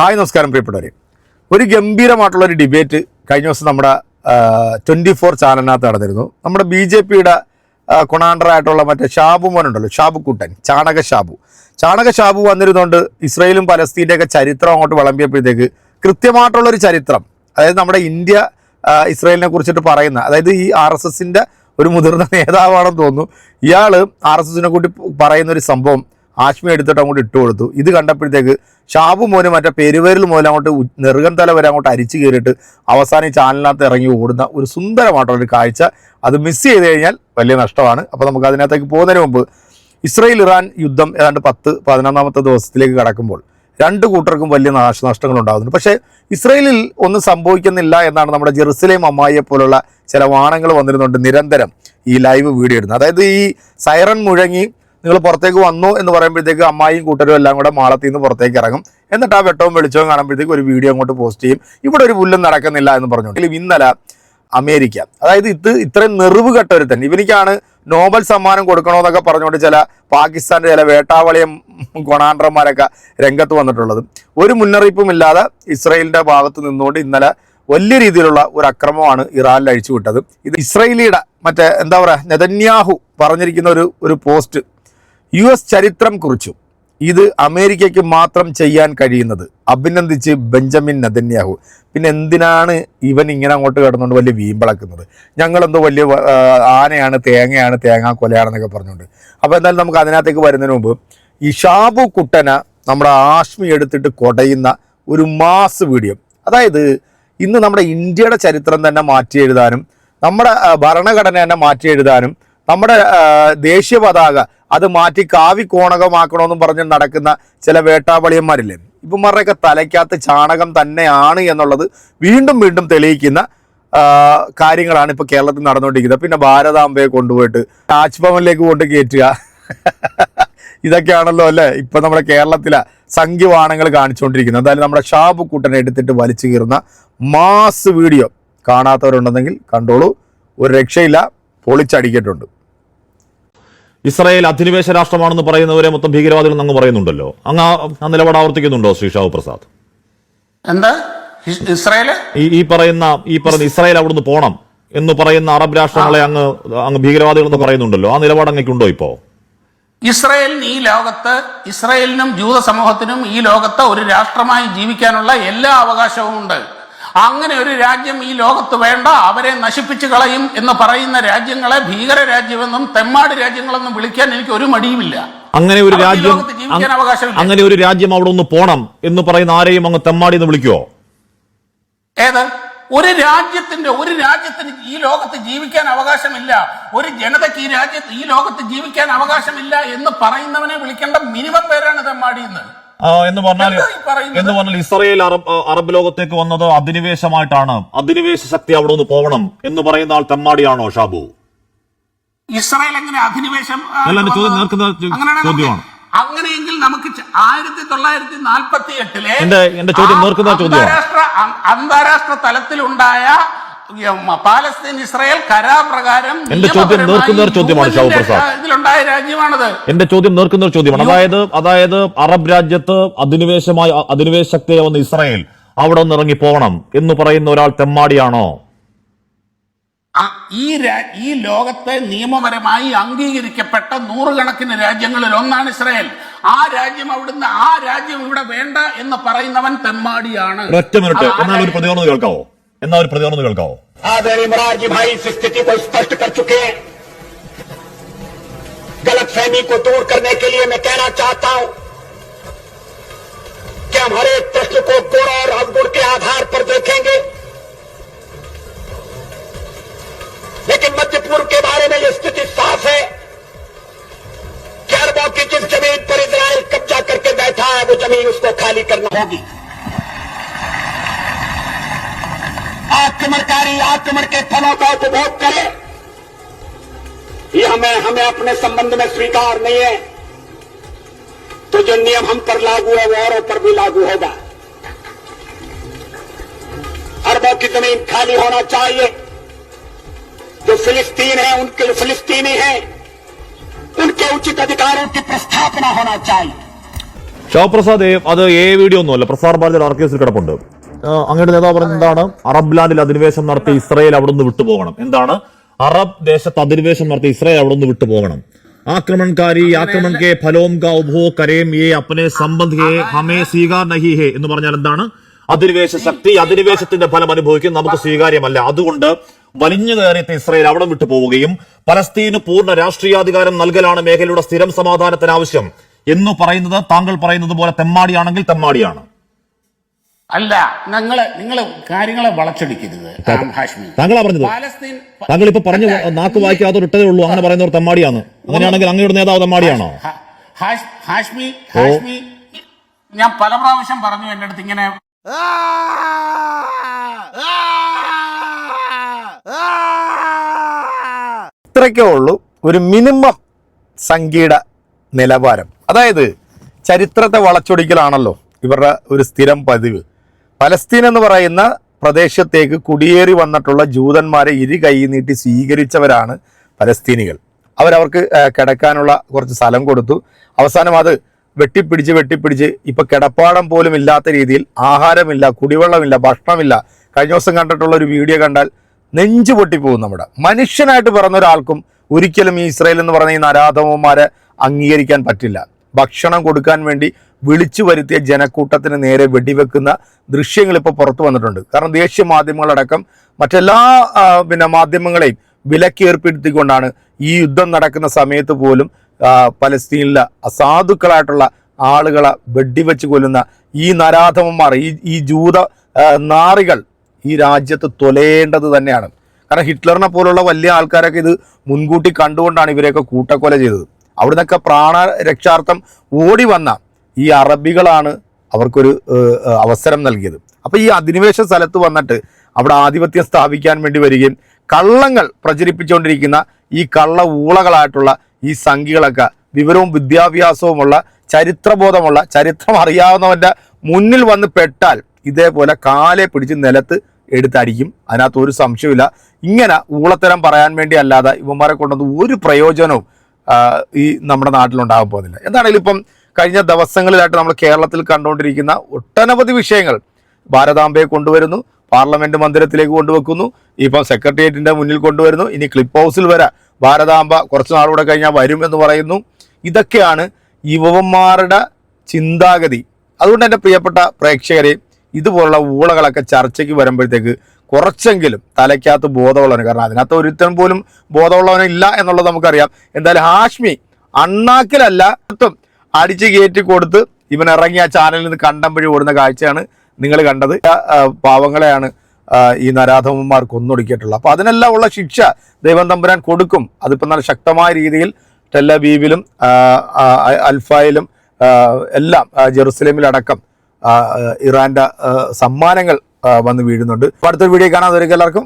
Hi നമസ്കാരം പ്രിയപ്പെട്ടവരെ. ഒരു ഗംഭീരമായിട്ടുള്ള ഒരു ഡിബേറ്റ് കഴിഞ്ഞ ദിവസം നമ്മുടെ ട്വന്റി ഫോർ ചാനലിനകത്ത് നടന്നിരുന്നു. നമ്മുടെ ബി ജെ പിയുടെ കൊണാണ്ടറായിട്ടുള്ള മറ്റേ ഷാബു മോനുണ്ടല്ലോ ഷാബു കുട്ടൻ ചാണക ഷാബു. ചാണക ഷാബു വന്നിരുന്നുകൊണ്ട് ഇസ്രയേലും പലസ്തീന്റെയൊക്കെ ചരിത്രം അങ്ങോട്ട് വിളമ്പിയപ്പോഴത്തേക്ക് കൃത്യമായിട്ടുള്ള ഒരു ചരിത്രം അതായത് നമ്മുടെ ഇന്ത്യ ഇസ്രയേലിനെ കുറിച്ചിട്ട് പറയുന്ന അതായത് ഈ ആർ എസ് എസിന്റെ ഒരു മുതിർന്ന നേതാവാണെന്ന് തോന്നുന്നു. ഇയാൾ ആർ എസ് എസിനെ കൂട്ടി പറയുന്ന ഒരു സംഭവം ആശ്മി എടുത്തിട്ട് അങ്ങോട്ട് ഇട്ട് കൊടുത്തു. ഇത് കണ്ടപ്പോഴത്തേക്ക് ഷാബു മോന് മറ്റേ പെരുവരിൽ മുതൽ അങ്ങോട്ട് നെറുകൻ തല വരെ അങ്ങോട്ട് അരിച്ചു കയറിയിട്ട് അവസാനം ഈ ചാനലിനകത്ത് ഇറങ്ങി ഓടുന്ന ഒരു സുന്ദരമായിട്ടുള്ള ഒരു കാഴ്ച. അത് മിസ് ചെയ്ത് കഴിഞ്ഞാൽ വലിയ നഷ്ടമാണ്. അപ്പോൾ നമുക്ക് അതിനകത്തേക്ക് പോകുന്നതിന് മുമ്പ് ഇസ്രയേൽ ഇറാൻ യുദ്ധം ഏതാണ്ട് പത്ത് പതിനൊന്നാമത്തെ ദിവസത്തിലേക്ക് കടക്കുമ്പോൾ രണ്ട് കൂട്ടർക്കും വലിയ നാശനഷ്ടങ്ങൾ ഉണ്ടാകുന്നുണ്ട്. പക്ഷേ ഇസ്രയേലിൽ ഒന്നും സംഭവിക്കുന്നില്ല എന്നാണ് നമ്മുടെ ജെറുസലേം അമ്മായിയെ പോലുള്ള ചില വാണങ്ങൾ വന്നിരുന്നുണ്ട് നിരന്തരം ഈ ലൈവ് വീഡിയോ ഇടുന്നത്. അതായത് ഈ സൈറൺ മുഴങ്ങി നിങ്ങൾ പുറത്തേക്ക് വന്നു എന്ന് പറയുമ്പോഴത്തേക്ക് അമ്മായിയും കൂട്ടരും എല്ലാം കൂടെ മാളത്തിൽ നിന്ന് പുറത്തേക്ക് ഇറങ്ങും. എന്നിട്ട് ആ വെട്ടവും വെളിച്ചവും കാണുമ്പോഴത്തേക്ക് ഒരു വീഡിയോ അങ്ങോട്ട് പോസ്റ്റ് ചെയ്യും. ഇവിടെ ഒരു പുല്ലും നടക്കുന്നില്ല എന്ന് പറഞ്ഞു ഇന്നലെ അമേരിക്ക അതായത് ഇത് ഇത്രയും നെറിവ് തന്നെ ഇവനിക്കാണ് നോബൽ സമ്മാനം കൊടുക്കണമെന്നൊക്കെ പറഞ്ഞുകൊണ്ട് ചില പാകിസ്ഥാന്റെ ചില വേട്ടാവളിയം ഗുണാണ്ടർമാരൊക്കെ രംഗത്ത് വന്നിട്ടുള്ളത്. ഒരു മുന്നറിയിപ്പും ഇല്ലാതെ ഇസ്രയേലിന്റെ ഭാഗത്ത് നിന്നുകൊണ്ട് ഇന്നലെ വലിയ രീതിയിലുള്ള ഒരു അക്രമമാണ് ഇറാനിൽ അഴിച്ചുവിട്ടത് ഇത് ഇസ്രയേലിയുടെ മറ്റേ എന്താ പറയുക നെതന്യാഹു പറഞ്ഞിരിക്കുന്ന ഒരു ഒരു പോസ്റ്റ് യു എസ് ചരിത്രം കുറിച്ചു ഇത് അമേരിക്കയ്ക്ക് മാത്രം ചെയ്യാൻ കഴിയുന്നത് അഭിനന്ദിച്ച് ബെഞ്ചമിൻ നദന്യാഹു പിന്നെ എന്തിനാണ് ഇവൻ ഇങ്ങനെ അങ്ങോട്ട് കിടന്നുകൊണ്ട് വലിയ വീമ്പിളക്കുന്നത്? ഞങ്ങളെന്തോ വലിയ ആനയാണ് തേങ്ങയാണ് തേങ്ങാ കൊലയാണെന്നൊക്കെ പറഞ്ഞുകൊണ്ട്. അപ്പോൾ എന്തായാലും നമുക്ക് അതിനകത്തേക്ക് വരുന്നതിന് മുമ്പ് ഇഷാബു ഷാബു കുട്ടന നമ്മുടെ ആഷ്മി എടുത്തിട്ട് കൊടയുന്ന ഒരു മാസ് വീഡിയോ. അതായത് ഇന്ന് നമ്മുടെ ഇന്ത്യയുടെ ചരിത്രം തന്നെ മാറ്റി എഴുതാനും നമ്മുടെ ഭരണഘടന തന്നെ മാറ്റി എഴുതാനും നമ്മുടെ ദേശീയ പതാക അത് മാറ്റി കാവി കോണകമാക്കണമെന്നും പറഞ്ഞ് നടക്കുന്ന ചില വേട്ടാവളിയന്മാരില്ലേ? ഇവന്മാരുടെയൊക്കെ തലയ്ക്കകത്ത് ചാണകം തന്നെയാണ് എന്നുള്ളത് വീണ്ടും വീണ്ടും തെളിയിക്കുന്ന കാര്യങ്ങളാണ് ഇപ്പോൾ കേരളത്തിൽ നടന്നുകൊണ്ടിരിക്കുന്നത്. പിന്നെ ഭാരതാംബയെ കൊണ്ടുപോയിട്ട് രാജ്ഭവനിലേക്ക് കൊണ്ട് കയറ്റുക. ഇതൊക്കെയാണല്ലോ അല്ലേ? ഇപ്പൊ നമ്മുടെ കേരളത്തിലെ സംഖ്യവാണങ്ങൾ കാണിച്ചുകൊണ്ടിരിക്കുന്നത്. എന്തായാലും നമ്മുടെ ഷാബ് കൂട്ടനെ എടുത്തിട്ട് വലിച്ചു കീറുന്ന മാസ് വീഡിയോ കാണാത്തവരുണ്ടെങ്കിൽ കണ്ടോളൂ. ഒരു രക്ഷയില്ല. പൊളിച്ചടിക്കിട്ടുണ്ട്. ഇസ്രായേൽ അധിനിവേശ രാഷ്ട്രമാണെന്ന് പറയുന്നവരെ മൊത്തം ഭീകരവാദികൾ അങ്ങ് പറയുന്നുണ്ടല്ലോ. അങ്ങ് ആ- നിലപാട് ആവർത്തിക്കുന്നുണ്ടോ ശ്രീ ഷാഹു പ്രസാദ്? എന്താ? ഇസ്രായേൽ ഈ പറയുന്ന ഈ പറയുന്ന ഇസ്രായേൽ അവിടുന്ന് പോണം എന്ന് പറയുന്ന അറബ് രാഷ്ട്രങ്ങളെ അങ്ങ് അങ്ങ് ഭീകരവാദികൾ എന്ന് പറയുന്നുണ്ടല്ലോ. ആ നിലപാട് അങ്ങേക്കുണ്ടോ ഇപ്പോ? ഇസ്രായേലിന് ഈ ലോകത്ത് ഇസ്രായേലിനും ജൂത സമൂഹത്തിനും ഈ ലോകത്ത് ഒരു രാഷ്ട്രമായി ജീവിക്കാനുള്ള എല്ലാ അവകാശവും ഉണ്ട്. അങ്ങനെ ഒരു രാജ്യം ഈ ലോകത്ത് വേണ്ട. അവരെ നശിപ്പിച്ചു കളയും എന്ന് പറയുന്ന രാജ്യങ്ങളെ ഭീകര രാജ്യമെന്നും തെമ്മാട് രാജ്യങ്ങളെന്നും വിളിക്കാൻ എനിക്ക് ഒരു മടിയുമില്ല. അങ്ങനെ ഒരു രാജ്യം ജീവിക്കാൻ അവകാശം അങ്ങനെ ഒരു രാജ്യം അവിടെ ഒന്ന് പോണം എന്ന് പറയുന്ന ആരെയും അങ്ങ് തെമ്മാടി എന്ന് വിളിക്കുവോ? ഏത്? ഒരു രാജ്യത്തിന്റെ ഒരു രാജ്യത്തിന് ഈ ലോകത്ത് ജീവിക്കാൻ അവകാശമില്ല. ഒരു ജനതയ്ക്ക് ഈ രാജ്യത്ത് ഈ ലോകത്ത് ജീവിക്കാൻ അവകാശമില്ല എന്ന് പറയുന്നവനെ വിളിക്കേണ്ട മിനിമം പേരാണ് തെമ്മാടി എന്ന് എന്ന് പറഞ്ഞാൽ? എന്ന് പറഞ്ഞാൽ ഇസ്രയേൽ അറബ് അറബ് ലോകത്തേക്ക് വന്നത് അധിനിവേശമായിട്ടാണ് അധിനിവേശ ശക്തി അവിടെ ഒന്ന് പോകണം എന്ന് പറയുന്ന ആൾ തെമ്മാടിയാണോ ഷാബു ഇസ്രായേൽ എങ്ങനെ അധിനിവേശം ചോദ്യമാണ്. അങ്ങനെയെങ്കിൽ നമുക്ക് ആയിരത്തി തൊള്ളായിരത്തി നാൽപ്പത്തി എട്ടിലെ. അന്താരാഷ്ട്ര അന്താരാഷ്ട്ര തലത്തിലുണ്ടായ പാലസ്തീൻ ഇസ്രായേൽ കരാർ പ്രകാരം എന്റെ ചോദ്യം നേർക്കുന്ന ഒരു ചോദ്യമാണ് പ്രസാദ്. ഇതിലുണ്ടായ രാജ്യമാണത്. എന്റെ ചോദ്യം നേർക്കുന്ന ഒരു ചോദ്യമാണ് അതായത് അതായത് അറബ് രാജ്യത്ത് അധിനിവേശമായി അധിനിവേശ ശക്തിയെ വന്ന് ഇസ്രായേൽ അവിടെ ഒന്ന് ഇറങ്ങി പോകണം എന്ന് പറയുന്ന ഒരാൾ തെമ്മാടിയാണോ? ഈ ഈ ലോകത്തെ നിയമപരമായി അംഗീകരിക്കപ്പെട്ട നൂറുകണക്കിന് രാജ്യങ്ങളിൽ ഒന്നാണ് ഇസ്രായേൽ. ആ രാജ്യം അവിടുന്ന് ആ രാജ്യം ഇവിടെ വേണ്ട എന്ന് പറയുന്നവൻ തെമ്മാടിയാണ്. ഒറ്റ മിനിറ്റ്. എന്നാൽ ഒരു പ്രതികരണം കേൾക്കാവോ? എന്നാൽ ഒരു പ്രതികരണം ഒന്ന് കേൾക്കാവോ आदरणीय मुरार जी भाई इस स्थिति को स्पष्ट कर चुके हैं गलत फहमी को दूर करने के लिए मैं कहना चाहता हूं कि हम हर एक प्रश्न को गुण और अवगुण के आधार पर देखेंगे लेकिन मध्य पूर्व के बारे में यह स्थिति साफ है कि अरबों की जिस जमीन पर इसराइल कब्जा करके बैठा है वो जमीन उसको खाली करना होगी आक्रमणकारी आक्रमण के फलों का उपभोग करे ये हमें हमें अपने संबंध में स्वीकार नहीं है तो जो नियम हम पर लागू है वो औरों पर भी लागू होगा अरबों की जमीन खाली होना चाहिए जो फिलिस्तीन है उनके लिए फिलिस्तीनी है उनके उचित अधिकारों की प्रस्थापना होना चाहिए ശിവപ്രസാദ് ഏ- അത് ഏ വീഡിയോ ഒന്നുമല്ല പ്രസാർ ഭാരതിയുടെ ആർക്കേസിൽ കിടപ്പുണ്ട് ആ, അങ്ങയുടെ നേതാവ് പറഞ്ഞത് എന്താണ്? അറബ് ലാൻഡിൽ അധിനിവേശം നടത്തി ഇസ്രയേൽ അവിടെ നിന്ന് വിട്ടുപോകണം. എന്താണ്? അറബ് ദേശത്ത് അധിനിവേശം നടത്തി ഇസ്രയേൽ അവിടെ നിന്ന് വിട്ടുപോകണം. ആക്രമണകാരി ആക്രമൺ ഫലോം കാ ഉഭോ കരേം യേ അപ്പനെ സംബന്ധ് ഹേ ഹമേ സ്വീകാർ നഹി ഹേ എന്ന് പറഞ്ഞാൽ എന്താണ്? അധിനിവേശ ശക്തി അധിനിവേശത്തിന്റെ ഫലം അനുഭവിക്കും നമുക്ക് സ്വീകാര്യമല്ല. അതുകൊണ്ട് വലിഞ്ഞു കയറിയത്തെ ഇസ്രയേൽ അവിടെ വിട്ടു പോവുകയും പലസ്തീന് പൂർണ രാഷ്ട്രീയാധികാരം നൽകലാണ് മേഖലയുടെ സ്ഥിരം സമാധാനത്തിന് ആവശ്യം. എന്ന് പറയുന്നത് താങ്കൾ പറയുന്നത് പോലെ തെമ്മാടിയാണെങ്കിൽ തെമ്മാടിയാണ്. അല്ല ഞങ്ങൾ നിങ്ങൾ കാര്യങ്ങളെ വളച്ചൊടിക്കരുത്. താങ്കളാ പറഞ്ഞത്. പാലസ്തീൻ താങ്കൾ ഇപ്പൊ പറഞ്ഞു നാക്ക് വായിക്കാതെ ഇട്ടതേ ഉള്ളൂ. അങ്ങനെ പറയുന്നവർ തമ്മാടിയാണ്. അങ്ങനെയാണെങ്കിൽ അങ്ങയുടെ നേതാവ് തമ്മാടിയാണോ? ഹാഷ്- ഹാഷ്മി ഹാഷ്മി. ഞാൻ പല പ്രാവശ്യം പറഞ്ഞു എന്റെ അടുത്ത് ഇങ്ങനെ ഇത്രയ്ക്കേ ഉള്ളൂ. ഒരു മിനിമം സംഖ്യയുടെ നിലവാരം. അതായത് ചരിത്രത്തെ വളച്ചൊടിക്കലാണല്ലോ ഇവരുടെ ഒരു സ്ഥിരം പതിവ്. പലസ്തീൻ എന്ന് പറയുന്ന പ്രദേശത്തേക്ക് കുടിയേറി വന്നിട്ടുള്ള ജൂതന്മാരെ ഇരു കൈ നീട്ടി സ്വീകരിച്ചവരാണ് പലസ്തീനികൾ അവരവർക്ക് കിടക്കാനുള്ള കുറച്ച് സ്ഥലം കൊടുത്തു. അവസാനം അത് വെട്ടിപ്പിടിച്ച് വെട്ടിപ്പിടിച്ച് ഇപ്പൊ കിടപ്പാടം പോലും ഇല്ലാത്ത രീതിയിൽ ആഹാരമില്ല കുടിവെള്ളമില്ല ഭക്ഷണമില്ല. കഴിഞ്ഞ ദിവസം കണ്ടിട്ടുള്ള ഒരു വീഡിയോ കണ്ടാൽ നെഞ്ചു പൊട്ടിപ്പോകും നമ്മുടെ. മനുഷ്യനായിട്ട് പിറന്ന ഒരാൾക്കും ഒരിക്കലും ഈ ഇസ്രയേൽ എന്ന് പറയുന്ന ഈ നരാധമന്മാരെ അംഗീകരിക്കാൻ പറ്റില്ല. ഭക്ഷണം കൊടുക്കാൻ വേണ്ടി വിളിച്ചു വരുത്തിയ ജനക്കൂട്ടത്തിന് നേരെ വെടിവെക്കുന്ന ദൃശ്യങ്ങൾ ഇപ്പോൾ പുറത്തു വന്നിട്ടുണ്ട്. കാരണം ദേശീയ മാധ്യമങ്ങളടക്കം മറ്റെല്ലാ പിന്നെ മാധ്യമങ്ങളെയും വിലക്കേർപ്പെടുത്തിക്കൊണ്ടാണ് ഈ യുദ്ധം നടക്കുന്ന സമയത്ത് പോലും പലസ്തീനിലെ അസാധുക്കളായിട്ടുള്ള ആളുകളെ വെടിവെച്ച് കൊല്ലുന്ന ഈ നരാധമന്മാർ ഈ ഈ ജൂത നാറികൾ ഈ രാജ്യത്ത് തൊലയേണ്ടത് തന്നെയാണ്. കാരണം ഹിറ്റ്ലറിനെ പോലുള്ള വലിയ ആൾക്കാരൊക്കെ ഇത് മുൻകൂട്ടി കണ്ടുകൊണ്ടാണ് ഇവരെയൊക്കെ കൂട്ടക്കൊല ചെയ്തത്. അവിടുന്നൊക്കെ പ്രാണരക്ഷാർത്ഥം ഓടി വന്ന ഈ അറബികളാണ് അവർക്കൊരു അവസരം നൽകിയത്. അപ്പോൾ ഈ അധിനിവേശ സ്ഥലത്ത് വന്നിട്ട് അവിടെ ആധിപത്യം സ്ഥാപിക്കാൻ വേണ്ടി വരികയും കള്ളങ്ങൾ പ്രചരിപ്പിച്ചുകൊണ്ടിരിക്കുന്ന ഈ കള്ള ഊളകളായിട്ടുള്ള ഈ സംഖ്യകളൊക്കെ വിവരവും വിദ്യാഭ്യാസവുമുള്ള ചരിത്രബോധമുള്ള ചരിത്രം അറിയാവുന്നവന്റെ മുന്നിൽ വന്ന് പെട്ടാൽ ഇതേപോലെ കാലെ പിടിച്ച് നിലത്ത് എടുത്തടിക്കും അതിനകത്ത് ഒരു സംശയമില്ല ഇങ്ങനെ ഊളത്തരം പറയാൻ വേണ്ടി അല്ലാതെ ഇവന്മാരെ കൊണ്ടൊന്നും ഒരു പ്രയോജനവും ഈ നമ്മുടെ നാട്ടിലുണ്ടാകാൻ പോകുന്നില്ല. എന്താണെങ്കിലും ഇപ്പം കഴിഞ്ഞ ദിവസങ്ങളിലായിട്ട് നമ്മൾ കേരളത്തിൽ കണ്ടുകൊണ്ടിരിക്കുന്ന ഒട്ടനവധി വിഷയങ്ങൾ ഭാരതാംബയെ കൊണ്ടുവരുന്നു പാർലമെന്റ് മന്ദിരത്തിലേക്ക് കൊണ്ടുവെക്കുന്നു ഇപ്പം സെക്രട്ടേറിയറ്റിന്റെ മുന്നിൽ കൊണ്ടുവരുന്നു ഇനി ക്ലിപ്പ് ഹൗസിൽ വരെ ഭാരതാംബ കുറച്ച് നാളുകൂടെ കഴിഞ്ഞാൽ വരും എന്ന് പറയുന്നു. ഇതൊക്കെയാണ് യുവന്മാരുടെ ചിന്താഗതി. അതുകൊണ്ട് എന്റെ പ്രിയപ്പെട്ട പ്രേക്ഷകരെ ഇതുപോലുള്ള ഊളകളൊക്കെ ചർച്ചയ്ക്ക് വരുമ്പോഴത്തേക്ക് കുറച്ചെങ്കിലും തലയ്ക്കകത്ത് ബോധമുള്ളവന് കാരണം അതിനകത്ത് ഒരുത്തൻ പോലും ബോധമുള്ളവനില്ല എന്നുള്ളത് നമുക്കറിയാം. എന്തായാലും ഹാഷ്മി അണ്ണാക്കിലല്ല അടിച്ച് കയറ്റി കൊടുത്ത് ഇവൻ ഇറങ്ങിയ ചാനലിൽ നിന്ന് കണ്ടമ്പഴി ഓടുന്ന കാഴ്ചയാണ് നിങ്ങൾ കണ്ടത്. ആ, ആ, പാവങ്ങളെയാണ് ഈ നരാധമന്മാർ കൊന്നൊടുക്കിയിട്ടുള്ളത്. അപ്പോൾ അതിനെല്ലാം ഉള്ള ശിക്ഷ ദൈവം തമ്പുരാൻ കൊടുക്കും. അതിപ്പോൾ നല്ല ശക്തമായ രീതിയിൽ ടെല്ലബീബിലും ആ, ആ, അൽഫായിലും എല്ലാം ആ, ജെറുസലേമിലടക്കം ആ, ആ, ഇറാന്റെ സമ്മാനങ്ങൾ ആ, വന്ന് വീഴുന്നുണ്ട്. അടുത്തൊരു വീഡിയോ കാണാൻ എല്ലാവർക്കും.